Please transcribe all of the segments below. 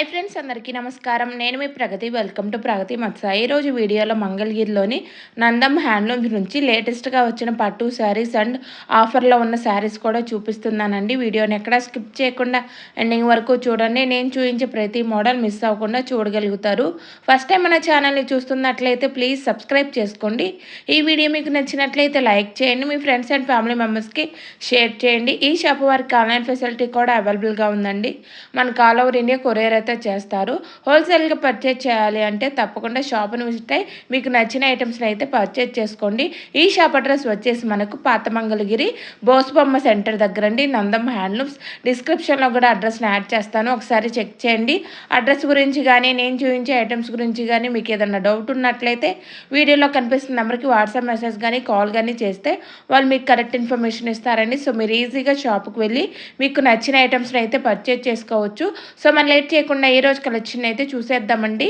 Hi friends అందరికీ నమస్కారం. నేను మీ ప్రగతి. వెల్కమ్ టు ప్రగతి మత్స. ఈరోజు వీడియోలో మంగళగిరిలోని నందం హ్యాండ్లూమ్స్ నుంచి లేటెస్ట్గా వచ్చిన పట్టు శారీస్ అండ్ ఆఫర్లో ఉన్న శారీస్ కూడా చూపిస్తున్నానండి. వీడియోని ఎక్కడ స్కిప్ చేయకుండా ఎండింగ్ వరకు చూడండి. నేను చూపించే ప్రతి మోడల్ మిస్ అవ్వకుండా చూడగలుగుతారు. ఫస్ట్ టైం మన ఛానల్ని చూస్తున్నట్లయితే ప్లీజ్ సబ్స్క్రైబ్ చేసుకోండి. ఈ వీడియో మీకు నచ్చినట్లయితే లైక్ చేయండి. మీ ఫ్రెండ్స్ అండ్ ఫ్యామిలీ మెంబర్స్కి షేర్ చేయండి. ఈ షాప్ వారికి ఆన్లైన్ ఫెసిలిటీ కూడా అవైలబుల్గా ఉందండి. మనకు ఆల్ ఓవర్ ఇండియా కొరియర్ అయితే చేస్తారు హోల్సేల్గా పర్చేజ్ చేయాలి అంటే తప్పకుండా షాప్ను విజిట్ అయ్యి మీకు నచ్చిన ఐటమ్స్ని అయితే పర్చేజ్ చేసుకోండి. ఈ షాప్ అడ్రస్ వచ్చేసి మనకు పాతమంగళగిరి బోసుబొమ్మ సెంటర్ దగ్గర అండి. నందం హ్యాండ్లూమ్స్ డిస్క్రిప్షన్లో కూడా అడ్రస్ని యాడ్ చేస్తాను. ఒకసారి చెక్ చేయండి. అడ్రస్ గురించి కానీ నేను చూపించే ఐటమ్స్ గురించి కానీ మీకు ఏదైనా డౌట్ ఉన్నట్లయితే వీడియోలో కనిపిస్తున్న నెంబర్కి వాట్సాప్ మెసేజ్ కానీ కాల్ కానీ చేస్తే వాళ్ళు మీకు కరెక్ట్ ఇన్ఫర్మేషన్ ఇస్తారండి. సో మీరు ఈజీగా షాప్కి వెళ్ళి మీకు నచ్చిన ఐటమ్స్ని అయితే పర్చేజ్ చేసుకోవచ్చు. సో మనం లేట్ చేయకుండా ఈ రోజు కలెక్షన్ అయితే చూసేద్దామండి.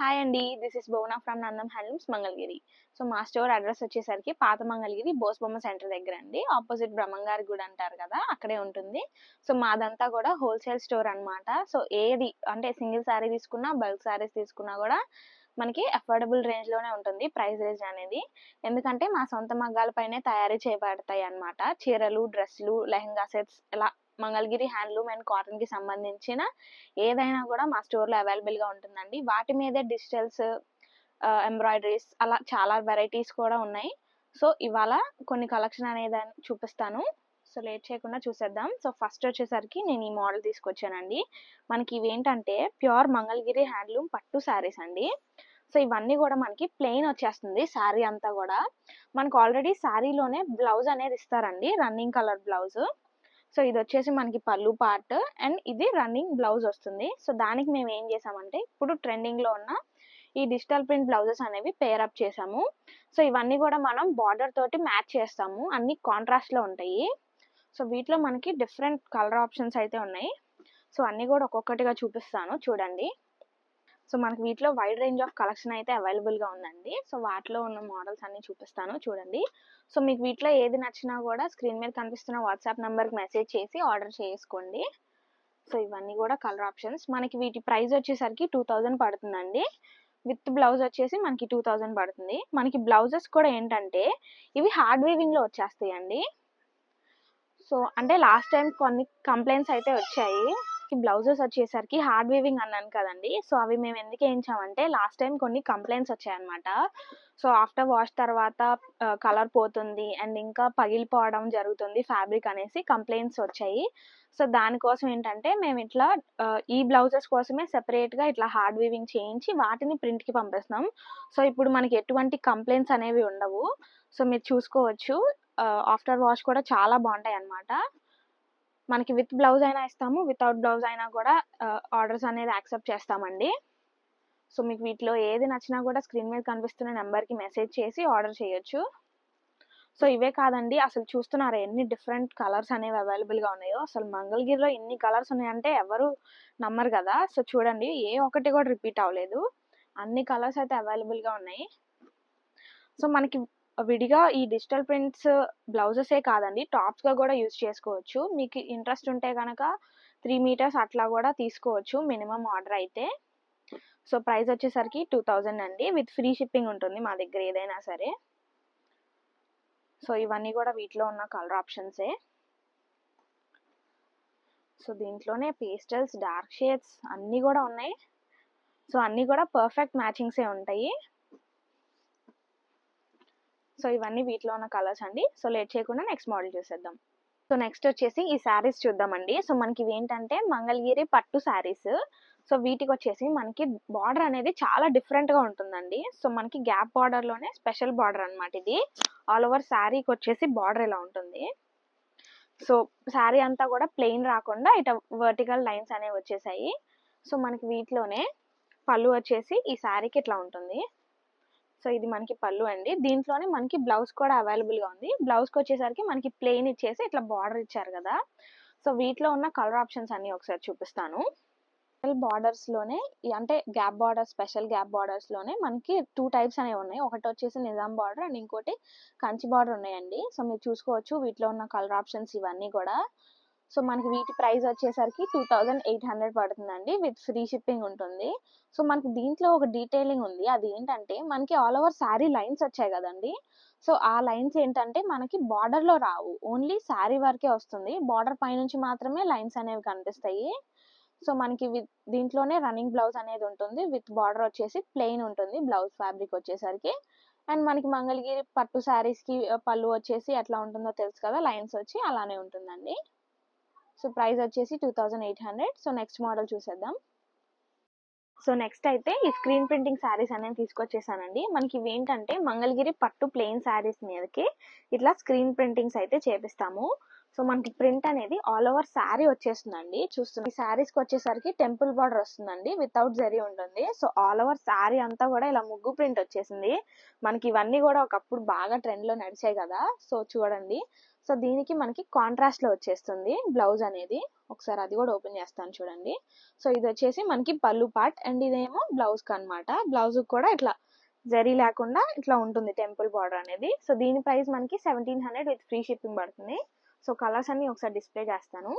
హాయ్ అండి this is Bhuvana from Nandam handlooms Mangalagiri so మా స్టోర్ అడ్రస్ వచ్చేసరికి పాత మంగళగిరి బోస్బొమ్మ సెంటర్ దగ్గర అండి. ఆపోజిట్ బ్రహ్మంగారి గుడి అంటారు కదా అక్కడే ఉంటుంది. సో మాదంతా కూడా హోల్సేల్ స్టోర్ అన్నమాట. సో ఏది అంటే సింగిల్ శారీ తీసుకున్నా బల్క్ శారీస్ తీసుకున్నా కూడా మనకి అఫోర్డబుల్ రేంజ్లోనే ఉంటుంది ప్రైస్ రేంజ్ అనేది. ఎందుకంటే మా సొంత మగ్గాలపైనే తయారు తయారీ చేయబడతాయి అన్నమాట చీరలు డ్రెస్సులు లెహంగా సెట్స్ ఇలా మంగళగిరి హ్యాండ్లూమ్ అండ్ కాటన్కి సంబంధించిన ఏదైనా కూడా మా స్టోర్లో అవైలబుల్గా ఉంటుందండి. వాటి మీదే డిజిటల్స్ ఎంబ్రాయిడరీస్ అలా చాలా వెరైటీస్ కూడా ఉన్నాయి. సో ఇవాళ కొన్ని కలెక్షన్ అనేది చూపిస్తాను. సో లేట్ చేయకుండా చూసేద్దాం. సో ఫస్ట్ వచ్చేసరికి నేను ఈ మోడల్ తీసుకొచ్చానండి. మనకి ఇవేంటంటే ప్యూర్ మంగళగిరి హ్యాండ్లూమ్ పట్టు శారీస్ అండి. సో ఇవన్నీ కూడా మనకి ప్లెయిన్ వచ్చేస్తుంది శారీ అంతా కూడా. మనకు ఆల్రెడీ శారీలోనే బ్లౌజ్ అనేది ఇస్తారండి రన్నింగ్ కలర్ బ్లౌజ్. సో ఇది వచ్చేసి మనకి పళ్ళు పార్ట్ అండ్ ఇది రన్నింగ్ బ్లౌజ్ వస్తుంది. సో దానికి మేము ఏం చేసామంటే ఇప్పుడు ట్రెండింగ్లో ఉన్న ఈ డిజిటల్ ప్రింట్ బ్లౌజెస్ అనేవి పేర్ అప్ చేసాము. సో ఇవన్నీ కూడా మనం బార్డర్ తోటి మ్యాచ్ చేస్తాము. అన్ని కాంట్రాస్ట్లో ఉంటాయి. సో వీటిలో మనకి డిఫరెంట్ కలర్ ఆప్షన్స్ అయితే ఉన్నాయి. సో అన్నీ కూడా ఒక్కొక్కటిగా చూపిస్తాను చూడండి. సో మనకి వీటిలో వైడ్ రేంజ్ ఆఫ్ కలెక్షన్ అయితే అవైలబుల్గా ఉందండి. సో వాటిలో ఉన్న మోడల్స్ అన్ని చూపిస్తాను చూడండి. సో మీకు వీటిలో ఏది నచ్చినా కూడా స్క్రీన్ మీద కనిపిస్తున్న వాట్సాప్ నెంబర్కి మెసేజ్ చేసి ఆర్డర్ చేసుకోండి. సో ఇవన్నీ కూడా కలర్ ఆప్షన్స్ మనకి వీటి ప్రైస్ వచ్చేసరికి టూ థౌజండ్ పడుతుందండి. విత్ బ్లౌజ్ వచ్చేసి మనకి టూ థౌజండ్ పడుతుంది. మనకి బ్లౌజెస్ కూడా ఏంటంటే ఇవి హార్డ్ వీవింగ్లో వచ్చేస్తాయండి. సో అంటే లాస్ట్ టైం కొన్ని కంప్లైంట్స్ అయితే వచ్చాయి. బ్లౌజెస్ వచ్చేసరికి హార్డ్ వీవింగ్ అన్నాను కదండి. సో అవి మేము ఎందుకు వేయించామంటే లాస్ట్ టైం కొన్ని కంప్లైంట్స్ వచ్చాయన్నమాట. సో ఆఫ్టర్ వాష్ తర్వాత కలర్ పోతుంది అండ్ ఇంకా పగిలిపోవడం జరుగుతుంది ఫ్యాబ్రిక్ అనేసి కంప్లైంట్స్ వచ్చాయి. సో దానికోసం ఏంటంటే మేము ఇట్లా ఈ బ్లౌజెస్ కోసమే సెపరేట్గా ఇట్లా హార్డ్ వీవింగ్ చేయించి వాటిని ప్రింట్కి పంపిస్తున్నాం. సో ఇప్పుడు మనకి ఎటువంటి కంప్లైంట్స్ అనేవి ఉండవు. సో మీరు చూసుకోవచ్చు. ఆఫ్టర్ వాష్ కూడా చాలా బాగుంటాయి అన్నమాట. మనకి విత్ బ్లౌజ్ అయినా ఇస్తాము వితౌట్ బ్లౌజ్ అయినా కూడా ఆర్డర్స్ అనేది యాక్సెప్ట్ చేస్తామండి. సో మీకు వీటిలో ఏది నచ్చినా కూడా స్క్రీన్ మీద కనిపిస్తున్న నెంబర్కి మెసేజ్ చేసి ఆర్డర్ చేయొచ్చు. సో ఇవే కాదండి. అసలు చూస్తున్నారా ఎన్ని డిఫరెంట్ కలర్స్ అనేవి అవైలబుల్గా ఉన్నాయో. అసలు మంగళగిరిలో ఎన్ని కలర్స్ ఉన్నాయంటే ఎవరు నమ్మరు కదా. సో చూడండి ఏ ఒక్కటి కూడా రిపీట్ అవ్వలేదు. అన్ని కలర్స్ అయితే అవైలబుల్గా ఉన్నాయి. సో మనకి విడిగా ఈ డిజిటల్ ప్రింట్స్ బ్లౌజెసే కాదండి టాప్స్గా కూడా యూజ్ చేసుకోవచ్చు. మీకు ఇంట్రెస్ట్ ఉంటే కనుక త్రీ మీటర్స్ అట్లా కూడా తీసుకోవచ్చు మినిమం ఆర్డర్ అయితే. సో ప్రైస్ వచ్చేసరికి టూ థౌజండ్ అండి. విత్ ఫ్రీ షిప్పింగ్ ఉంటుంది మా దగ్గర ఏదైనా సరే. సో ఇవన్నీ కూడా వీటిలో ఉన్న కలర్ ఆప్షన్సే. సో దీంట్లోనే పేస్టల్స్ డార్క్ షేడ్స్ అన్నీ కూడా ఉన్నాయి. సో అన్నీ కూడా పర్ఫెక్ట్ మ్యాచింగ్సే ఉంటాయి. సో ఇవన్నీ వీటిలో ఉన్న కలర్స్ అండి. సో లేట్ చేయకుండా నెక్స్ట్ మోడల్ చూసేద్దాం. సో నెక్స్ట్ వచ్చేసి ఈ శారీస్ చూద్దామండి. సో మనకి ఇవి ఏంటంటే మంగళగిరి పట్టు శారీస్ సో వీటికి వచ్చేసి మనకి బార్డర్ అనేది చాలా డిఫరెంట్గా ఉంటుందండి. సో మనకి గ్యాప్ బార్డర్లోనే స్పెషల్ బార్డర్ అనమాట ఇది. ఆల్ ఓవర్ శారీకి వచ్చేసి బార్డర్ ఇలా ఉంటుంది. సో శారీ అంతా కూడా ప్లెయిన్ రాకుండా ఇట వర్టికల్ లైన్స్ అనేవి వచ్చేసాయి. సో మనకి వీటిలోనే పళ్ళు వచ్చేసి ఈ శారీకి ఇట్లా ఉంటుంది. సో ఇది మనకి పళ్ళు అండి. దీంట్లోనే మనకి బ్లౌజ్ కూడా అవైలబుల్గా ఉంది. బ్లౌజ్కి వచ్చేసరికి మనకి ప్లెయిన్ ఇచ్చేసి ఇట్లా బార్డర్ ఇచ్చారు కదా. సో వీటిలో ఉన్న కలర్ ఆప్షన్స్ అన్ని ఒకసారి చూపిస్తాను. బార్డర్స్లోనే అంటే గ్యాప్ బార్డర్ స్పెషల్ గ్యాప్ బార్డర్స్లోనే మనకి టూ టైప్స్ అనేవి ఉన్నాయి. ఒకటి వచ్చేసి నిజాం బార్డర్ అండ్ ఇంకోటి కంచి బార్డర్ ఉన్నాయండి. సో మీరు చూసుకోవచ్చు వీటిలో ఉన్న కలర్ ఆప్షన్స్ ఇవన్నీ కూడా. సో మనకి వీటి ప్రైస్ వచ్చేసరికి టూ థౌజండ్ ఎయిట్ హండ్రెడ్ పడుతుందండి విత్ ఫ్రీ షిప్పింగ్ ఉంటుంది. సో మనకి దీంట్లో ఒక డీటెయిలింగ్ ఉంది. అది ఏంటంటే మనకి ఆల్ ఓవర్ శారీ లైన్స్ వచ్చాయి కదండి. సో ఆ లైన్స్ ఏంటంటే మనకి బార్డర్లో రావు. ఓన్లీ శారీ వరకే వస్తుంది. బార్డర్ పైనుంచి మాత్రమే లైన్స్ అనేవి కనిపిస్తాయి. సో మనకి విత్ దీంట్లోనే రన్నింగ్ బ్లౌజ్ అనేది ఉంటుంది. విత్ బార్డర్ వచ్చేసి ప్లెయిన్ ఉంటుంది. బ్లౌజ్ ఫ్యాబ్రిక్ వచ్చేసరికి. అండ్ మనకి మంగళగిరి పట్టు శారీస్కి పళ్ళు వచ్చేసి ఎట్లా ఉంటుందో తెలుసు కదా లైన్స్ వచ్చి అలానే ఉంటుందండి. సో ప్రైస్ వచ్చేసి two thousand eight hundred. So next model చూసేద్దాం. సో నెక్స్ట్ అయితే ఈ స్క్రీన్ ప్రింటింగ్ శారీస్ అనేది తీసుకొచ్చేసానండి. మనకి ఇవి ఏంటంటే మంగళగిరి పట్టు ప్లెయిన్ శారీస్ మీదకి ఇట్లా స్క్రీన్ ప్రింటింగ్స్ అయితే చేపిస్తాము. సో మనకి ప్రింట్ అనేది ఆల్ ఓవర్ శారీ వచ్చేస్తుందండి. చూస్తున్నాం ఈ శారీస్కి వచ్చేసరికి టెంపుల్ బార్డర్ వస్తుందండి వితౌట్ జరీ ఉంటుంది. సో ఆల్ ఓవర్ శారీ అంతా కూడా ఇలా ముగ్గు ప్రింట్ వచ్చేసింది. మనకి ఇవన్నీ కూడా ఒకప్పుడు బాగా ట్రెండ్లో నడిచాయి కదా. సో చూడండి. సో దీనికి మనకి కాంట్రాస్ట్లో వచ్చేస్తుంది బ్లౌజ్ అనేది. ఒకసారి అది కూడా ఓపెన్ చేస్తాను చూడండి. సో ఇది వచ్చేసి మనకి పళ్ళు పార్ట్ అండ్ ఇదేమో బ్లౌజ్కి అనమాట బ్లౌజ్ కూడా ఇట్లా జరీ లేకుండా ఇట్లా ఉంటుంది టెంపుల్ బార్డర్ అనేది. సో దీని ప్రైస్ మనకి seventeen hundred with free shipping పడుతుంది. సో కలర్స్ అన్ని ఒకసారి డిస్ప్లే చేస్తాను.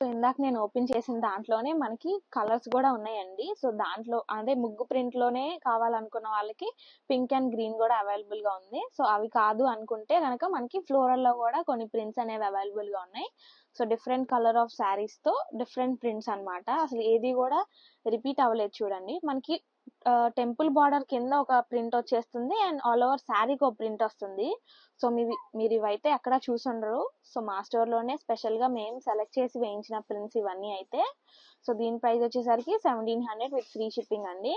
సో ఇందాక నేను ఓపెన్ చేసిన దాంట్లోనే మనకి కలర్స్ కూడా ఉన్నాయండి. సో దాంట్లో అదే ముగ్గు ప్రింట్లోనే కావాలనుకున్న వాళ్ళకి పింక్ అండ్ గ్రీన్ కూడా అవైలబుల్గా ఉంది. సో అవి కాదు అనుకుంటే కనుక మనకి ఫ్లోరల్లో కూడా కొన్ని ప్రింట్స్ అనేవి అవైలబుల్గా ఉన్నాయి. సో డిఫరెంట్ కలర్ ఆఫ్ శారీస్తో డిఫరెంట్ ప్రింట్స్ అనమాట అసలు ఏది కూడా రిపీట్ అవ్వలేదు చూడండి. మనకి టెంపుల్ బార్డర్ కింద ఒక ప్రింట్ వచ్చేస్తుంది అండ్ ఆల్ ఓవర్ శారీకి ఒక ప్రింట్ వస్తుంది. సో మీ మీరు ఇవైతే ఎక్కడ చూసుండరు సో మా స్టోర్లోనే స్పెషల్గా మేము సెలెక్ట్ చేసి వేయించిన ప్రింట్స్ ఇవన్నీ అయితే. సో దీని ప్రైస్ వచ్చేసరికి seventeen hundred with free shipping అండి.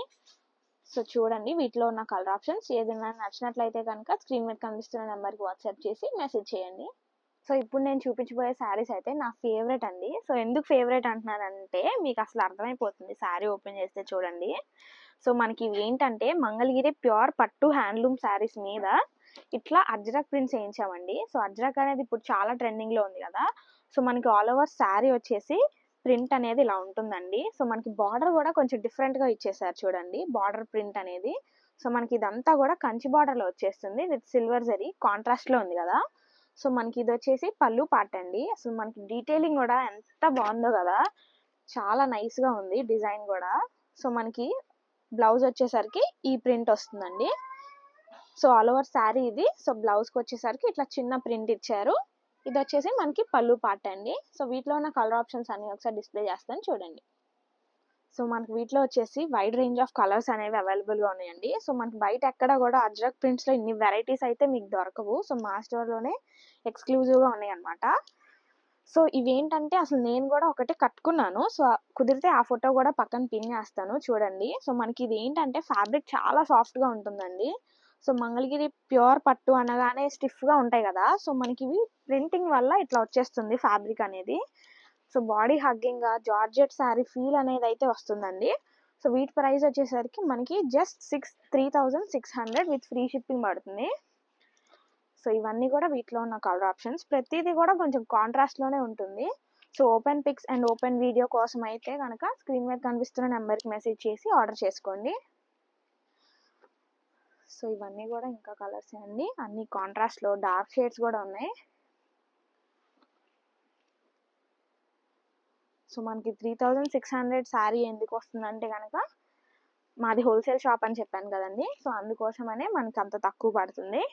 సో చూడండి వీటిలో ఉన్న కలర్ ఆప్షన్స్. ఏదైనా నచ్చినట్లయితే కనుక స్క్రీన్ మీద కనిపిస్తున్న నెంబర్కి వాట్సాప్ చేసి మెసేజ్ చేయండి. సో ఇప్పుడు నేను చూపించబోయే శారీస్ అయితే నా ఫేవరెట్ అండి. సో ఎందుకు ఫేవరెట్ అంటున్నానంటే మీకు అసలు అర్థమైపోతుంది. శారీ ఓపెన్ చేస్తే చూడండి. సో మనకి ఇవి ఏంటంటే మంగళగిరి ప్యూర్ పట్టు హ్యాండ్లూమ్ శారీస్ మీద ఇట్లా అజ్రక్ ప్రింట్స్ వేయించామండి. సో అజ్రక్ అనేది ఇప్పుడు చాలా ట్రెండింగ్లో ఉంది కదా. సో మనకి ఆల్ ఓవర్ శారీ వచ్చేసి ప్రింట్ అనేది ఇలా ఉంటుందండి. సో మనకి బార్డర్ కూడా కొంచెం డిఫరెంట్గా ఇచ్చేసారు చూడండి. బార్డర్ ప్రింట్ అనేది. సో మనకి ఇదంతా కూడా కంచి బార్డర్లో వచ్చేస్తుంది. విత్ సిల్వర్ జరీ కాంట్రాస్ట్లో ఉంది కదా. సో మనకి ఇది వచ్చేసి పళ్ళు పాట అండి. అసలు మనకి డీటెయిలింగ్ కూడా ఎంత బాగుందో కదా. చాలా నైస్గా ఉంది డిజైన్ కూడా. సో మనకి బ్లౌజ్ వచ్చేసరికి ఈ ప్రింట్ వస్తుందండి. సో ఆల్ ఓవర్ శారీ ఇది. సో బ్లౌజ్కి వచ్చేసరికి ఇట్లా చిన్న ప్రింట్ ఇచ్చారు. ఇది వచ్చేసి మనకి పళ్ళు పాట అండి. సో వీటిలో ఉన్న కలర్ ఆప్షన్స్ అన్ని ఒకసారి డిస్ప్లే చేస్తాను చూడండి. సో మనకి వీటిలో వచ్చేసి వైడ్ రేంజ్ ఆఫ్ కలర్స్ అనేవి అవైలబుల్గా ఉన్నాయండి. సో మనకి బయట ఎక్కడ కూడా అజ్రక్ ప్రింట్స్లో ఇన్ని వెరైటీస్ అయితే మీకు దొరకవు. సో మా స్టోర్లోనే ఎక్స్క్లూజివ్గా ఉన్నాయి సో ఇవేంటంటే అసలు నేను కూడా ఒకటి కట్టుకున్నాను. సో కుదిరితే ఆ ఫోటో కూడా పక్కన పిన్ చేస్తాను చూడండి. సో మనకి ఇది ఏంటంటే ఫ్యాబ్రిక్ చాలా సాఫ్ట్గా ఉంటుందండి. సో మంగళగిరి ప్యూర్ పట్టు అనగానే స్టిఫ్గా ఉంటాయి కదా! సో మనకి ఇవి ప్రింటింగ్ వల్ల ఇట్లా వచ్చేస్తుంది ఫ్యాబ్రిక్ అనేది. So body hugging georgette sari feel అనేది అయితే వస్తుందండి. సో వీటి ప్రైస్ వచ్చేసరికి మనకి just six three thousand six hundred with free shipping పడుతుంది. సో ఇవన్నీ కూడా వీటిలో ఉన్న కలర్ ఆప్షన్స్ ప్రతిదీ కూడా కొంచెం కాంట్రాస్ట్లోనే ఉంటుంది. So open pics and open video కోసం అయితే కనుక స్క్రీన్ మీద కనిపిస్తున్న నెంబర్కి మెసేజ్ చేసి ఆర్డర్ చేసుకోండి. సో ఇవన్నీ కూడా ఇంకా కలర్స్ అండి. అన్ని కాంట్రాస్ట్లో డార్క్ షేడ్స్ కూడా ఉన్నాయి. సో మనకి three thousand six hundred sari ఎందుకు వస్తుందంటే కనుక మాది హోల్సేల్ షాప్ అని చెప్పాను కదండి. సో అందుకోసమనే మనకి అంత తక్కువ పడుతుంది.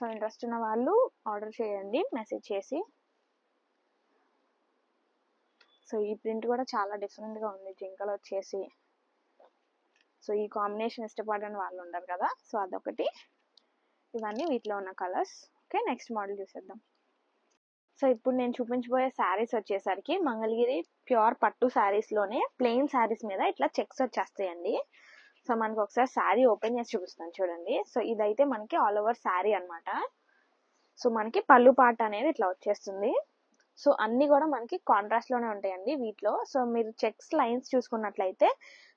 సో ఇంట్రెస్ట్ ఉన్న వాళ్ళు ఆర్డర్ చేయండి మెసేజ్ చేసి. సో ఈ ప్రింట్ కూడా చాలా డిఫరెంట్గా ఉంది జింకలు వచ్చేసి. సో ఈ కాంబినేషన్ ఇష్టపడని వాళ్ళు ఉండరు కదా సో అదొకటి. ఇవన్నీ వీటిలో ఉన్న కలర్స్ ఓకే నెక్స్ట్ మోడల్ చూసేద్దాం. సో ఇప్పుడు నేను చూపించబోయే శారీస్ వచ్చేసరికి మంగళగిరి ప్యూర్ పట్టు శారీస్లోనే ప్లెయిన్ శారీస్ మీద ఇట్లా చెక్స్ వచ్చేస్తాయండి. సో మనకి ఒకసారి శారీ ఓపెన్ చేసి చూపిస్తాను చూడండి. సో ఇదైతే మనకి ఆల్ ఓవర్ శారీ అన్నమాట. సో మనకి పళ్ళు పాట అనేది ఇట్లా వచ్చేస్తుంది. సో అన్ని కూడా మనకి కాంట్రాస్ట్లోనే ఉంటాయండి వీటిలో. సో మీరు చెక్స్ లైన్స్ చూసుకున్నట్లయితే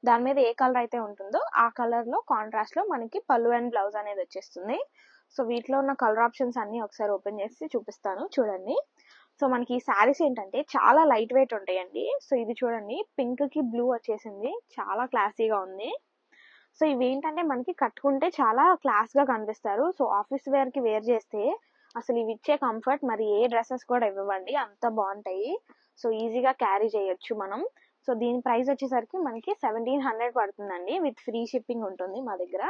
దాని మీద ఏ కలర్ అయితే ఉంటుందో ఆ కలర్లో కాంట్రాస్ట్లో మనకి పళ్ళు అండ్ బ్లౌజ్ అనేది వచ్చేస్తుంది. సో వీటిలో ఉన్న కలర్ ఆప్షన్స్ అన్ని ఒకసారి ఓపెన్ చేసి చూపిస్తాను చూడండి. సో మనకి ఈ శారీస్ ఏంటంటే చాలా లైట్ వెయిట్ ఉంటాయండి. సో ఇది చూడండి పింక్కి బ్లూ వచ్చేసింది. చాలా క్లాసీగా ఉంది. సో ఇవి ఏంటంటే మనకి కట్టుకుంటే చాలా క్లాస్గా కనిపిస్తారు. సో ఆఫీస్ వేర్కి వేర్ చేస్తే అసలు ఇవి ఇచ్చే కంఫర్ట్ మరి ఏ డ్రెస్సెస్ కూడా ఇవ్వండి అంత బాగుంటాయి. సో ఈజీగా క్యారీ చేయొచ్చు మనం. సో దీని ప్రైస్ వచ్చేసరికి మనకి సెవెంటీన్ హండ్రెడ్ పడుతుందండి. విత్ ఫ్రీ షిప్పింగ్ ఉంటుంది మా దగ్గర.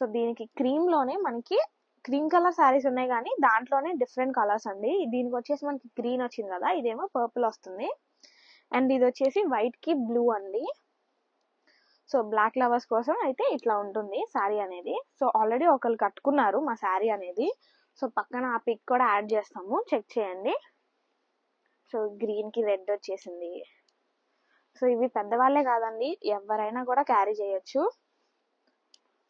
సో దీనికి క్రీమ్లోనే మనకి క్రీమ్ కలర్ శారీస్ ఉన్నాయి కానీ దాంట్లోనే డిఫరెంట్ కలర్స్ అండి. దీనికి వచ్చేసి మనకి గ్రీన్ వచ్చింది కదా ఇదేమో పర్పుల్ వస్తుంది. అండ్ ఇది వచ్చేసి వైట్కి బ్లూ అండి. సో బ్లాక్ లవర్స్ కోసం అయితే ఇట్లా ఉంటుంది శారీ అనేది. సో ఆల్రెడీ ఒకరు కట్టుకున్నారు మా శారీ అనేది. సో పక్కన ఆ పిక్ కూడా యాడ్ చేస్తాము. చెక్ చేయండి. సో గ్రీన్కి రెడ్ వచ్చేసింది. సో ఇవి పెద్దవాళ్ళే కాదండి. ఎవరైనా కూడా క్యారీ చేయొచ్చు.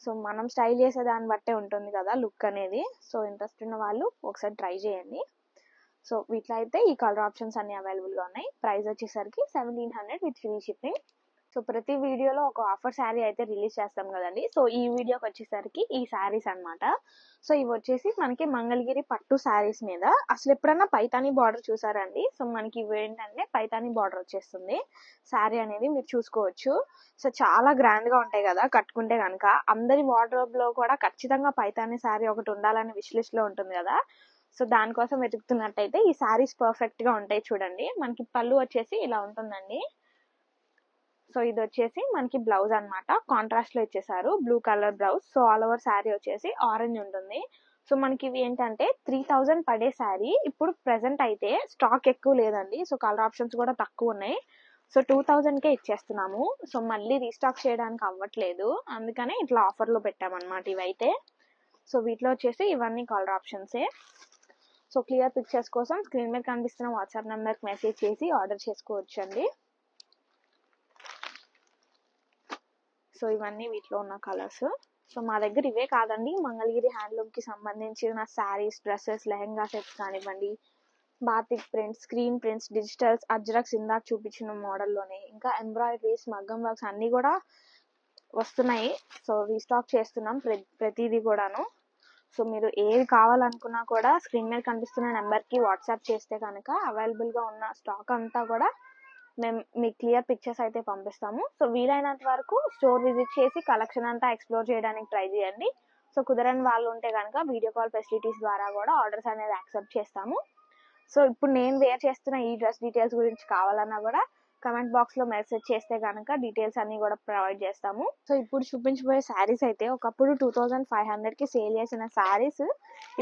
సో మనం స్టైల్ చేసే దాన్ని బట్టే ఉంటుంది కదా లుక్ అనేది. సో ఇంట్రెస్ట్ ఉన్న వాళ్ళు ఒకసారి ట్రై చేయండి. సో వీటిలో అయితే ఈ కలర్ ఆప్షన్స్ అన్ని అవైలబుల్గా ఉన్నాయి. ప్రైస్ వచ్చేసరికి seventeen hundred with free shipping so ప్రతి వీడియోలో ఒక ఆఫర్ శారీ అయితే రిలీజ్ చేస్తాం కదండి. సో ఈ వీడియోకి వచ్చేసరికి ఈ శారీస్ అన్నమాట. సో ఇవి వచ్చేసి మనకి మంగళగిరి పట్టు శారీస్ మీద. అసలు ఎప్పుడన్నా పైతాని బార్డర్ చూసారండి? సో మనకి ఇవి ఏంటంటే పైతాని బార్డర్ వచ్చేస్తుంది. శారీ అనేది మీరు చూసుకోవచ్చు. సో చాలా గ్రాండ్గా ఉంటాయి కదా కట్టుకుంటే కనుక అందరి వార్డ్రోబ్లో కూడా ఖచ్చితంగా పైతాని శారీ ఒకటి ఉండాలని విష్ ఉంటుంది కదా. సో దానికోసం వెతుకుతున్నట్టయితే ఈ శారీస్ పర్ఫెక్ట్గా ఉంటాయి చూడండి. మనకి పళ్ళు వచ్చేసి ఇలా ఉంటుందండి. సో ఇది వచ్చేసి మనకి బ్లౌజ్ అన్నమాట. కాంట్రాస్ట్లో ఇచ్చేసారు. Blue colour blouse so all over sari వచ్చేసి ఆరెంజ్ ఉంటుంది. సో మనకి ఇవి ఏంటంటే త్రీ థౌజండ్ పడే శారీ ఇప్పుడు ప్రెసెంట్ అయితే స్టాక్ ఎక్కువ లేదండి. సో కలర్ ఆప్షన్స్ కూడా తక్కువ ఉన్నాయి. సో టూ థౌజండ్ కే ఇచ్చేస్తున్నాము. సో మళ్ళీ రీస్టాక్ చేయడానికి అవ్వట్లేదు. అందుకనే ఇట్లా ఆఫర్లో పెట్టామన్నమాట ఇవైతే. సో వీటిలో వచ్చేసి ఇవన్నీ కలర్ ఆప్షన్సే సో క్లియర్ పిక్చర్స్ కోసం స్క్రీన్ మీద కనిపిస్తున్న వాట్సాప్ నెంబర్కి మెసేజ్ చేసి ఆర్డర్ చేసుకోవచ్చు అండి సో ఇవన్నీ వీటిలో ఉన్న కలర్స్. సో మా దగ్గర ఇవే కాదండి. మంగళగిరి హ్యాండ్లూమ్కి సంబంధించిన శారీస్ డ్రెస్సెస్ లెహంగా సెట్స్ కానివ్వండి batik prints screen prints digitals ajrakhs ఇందాక చూపించిన మోడల్లోనే ఇంకా ఎంబ్రాయిడరీస్ మగ్గం వర్క్స్ అన్నీ కూడా వస్తున్నాయి. సో రీస్టాక్ చేస్తున్నాం ప్రతి ప్రతిదీ కూడాను. సో మీరు ఏది కావాలనుకున్నా కూడా స్క్రీన్ మీద కనిపిస్తున్న నెంబర్కి వాట్సాప్ చేస్తే కనుక అవైలబుల్గా ఉన్న స్టాక్ అంతా కూడా మేము మీకు క్లియర్ పిక్చర్స్ అయితే పంపిస్తాము. సో వీలైనంత వరకు స్టోర్ విజిట్ చేసి కలెక్షన్ అంతా ఎక్స్ప్లోర్ చేయడానికి ట్రై చేయండి. సో కుదరని వాళ్ళు ఉంటే కనుక వీడియో కాల్ ఫెసిలిటీస్ ద్వారా కూడా ఆర్డర్స్ అనేది యాక్సెప్ట్ చేస్తాము. సో ఇప్పుడు నేను వేర్ చేస్తున్న ఈ డ్రెస్ డీటెయిల్స్ గురించి కావాలన్నా కూడా కమెంట్ బాక్స్లో మెసేజ్ చేస్తే కనుక డీటెయిల్స్ అన్ని కూడా ప్రొవైడ్ చేస్తాము. సో ఇప్పుడు చూపించబోయే శారీస్ అయితే ఒకప్పుడు టూ థౌజండ్ ఫైవ్ హండ్రెడ్కి సేల్ చేసిన శారీస్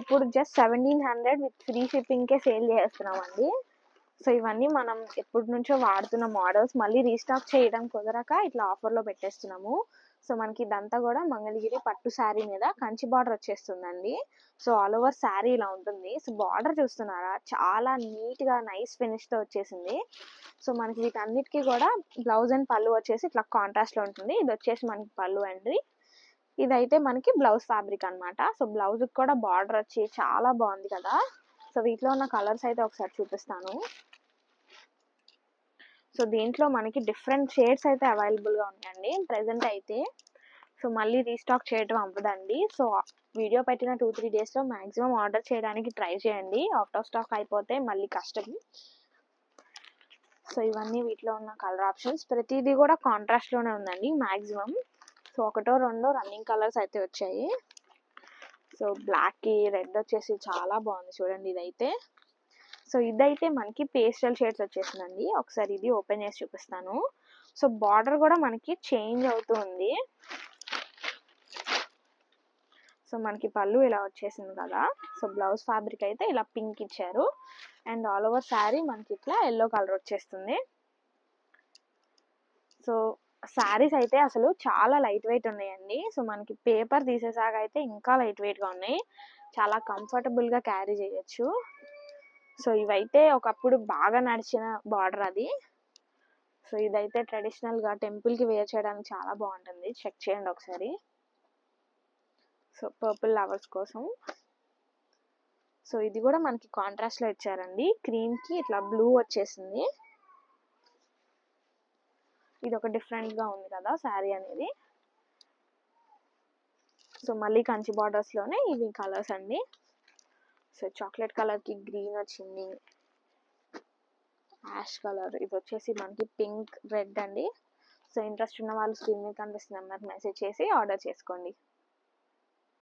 ఇప్పుడు just seventeen hundred with free shipping K sale చేస్తున్నామండి. సో ఇవన్నీ మనం ఎప్పటి నుంచో వాడుతున్న మోడల్స్ మళ్ళీ రీస్టాక్ చేయడం కుదరక ఇట్లా ఆఫర్లో పెట్టేస్తున్నాము. సో మనకి ఇదంతా కూడా మంగళగిరి పట్టు శారీ మీద కంచి బార్డర్ వచ్చేస్తుందండి. సో ఆల్ ఓవర్ శారీ ఇలా ఉంటుంది. సో బార్డర్ చూస్తున్నారా? చాలా నీట్గా నైస్ ఫినిష్తో వచ్చేసింది. సో మనకి వీటన్నిటికీ కూడా బ్లౌజ్ అండ్ పళ్ళు వచ్చేసి ఇట్లా కాంట్రాస్ట్లో ఉంటుంది. ఇది వచ్చేసి మనకి పళ్ళు అండి. ఇదైతే మనకి బ్లౌజ్ ఫ్యాబ్రిక్ అన్నమాట. సో బ్లౌజ్కి కూడా బార్డర్ వచ్చి చాలా బాగుంది కదా. సో వీటిలో ఉన్న కలర్స్ అయితే ఒకసారి చూపిస్తాను. సో దీంట్లో మనకి డిఫరెంట్ షేడ్స్ అయితే అవైలబుల్గా ఉన్నాయండి. ప్రజెంట్ అయితే. సో మళ్ళీ రీస్టాక్ చేయడం అవ్వదండి. సో వీడియో పెట్టిన టూ త్రీ డేస్లో మ్యాక్సిమం ఆర్డర్ చేయడానికి ట్రై చేయండి. అవుట్ ఆఫ్ స్టాక్ అయిపోతే మళ్ళీ కష్టం. సో ఇవన్నీ వీటిలో ఉన్న కలర్ ఆప్షన్స్ ప్రతిదీ కూడా కాంట్రాస్ట్లోనే ఉందండి మ్యాక్సిమం సో ఒకటో రెండో రన్నింగ్ కలర్స్ అయితే వచ్చాయి. సో బ్లాక్కి రెడ్ వచ్చేసి చాలా బాగుంది చూడండి ఇదైతే. సో ఇదైతే మనకి పేస్టల్ షేడ్స్ వచ్చేసిందండి. ఒకసారి ఇది ఓపెన్ చేసి చూపిస్తాను. సో బార్డర్ కూడా మనకి చేంజ్ అవుతూ ఉంది సో మనకి పళ్ళు ఇలా వచ్చేసింది కదా. సో బ్లౌజ్ ఫ్యాబ్రిక్ అయితే ఇలా పింక్ ఇచ్చారు. అండ్ ఆల్ ఓవర్ శారీ మనకి ఇట్లా ఎల్లో కలర్ వచ్చేస్తుంది. సో శారీస్ అయితే అసలు చాలా లైట్ వెయిట్ ఉన్నాయండి. సో మనకి పేపర్ తీసేసాక అయితే ఇంకా లైట్ వెయిట్గా ఉన్నాయి. చాలా కంఫర్టబుల్గా క్యారీ చేయొచ్చు. సో ఇవైతే ఒకప్పుడు బాగా నడిచిన బార్డర్ అది. సో ఇదైతే ట్రెడిషనల్గా టెంపుల్కి వేర్ చేయడానికి చాలా బాగుంటుంది. చెక్ చేయండి ఒకసారి. సో పర్పుల్ లవర్స్ కోసం. సో ఇది కూడా మనకి కాంట్రాస్ట్లో ఇచ్చారండి. క్రీమ్కి ఇట్లా బ్లూ వచ్చేసింది. ఇది ఒక డిఫరెంట్గా ఉంది కదా శారీ అనేది. సో మళ్ళీ కంచి బార్డర్స్లోనే ఇవి కలర్స్ అండి. సో చాక్లెట్ కలర్కి గ్రీన్ వచ్చింది. Ash colour. ఇది వచ్చేసి మనకి పింక్ రెడ్ అండి. సో ఇంట్రెస్ట్ ఉన్న వాళ్ళు స్క్రీన్ మీద కనిపిస్తున్న నెంబర్కి మెసేజ్ చేసి ఆర్డర్ చేసుకోండి.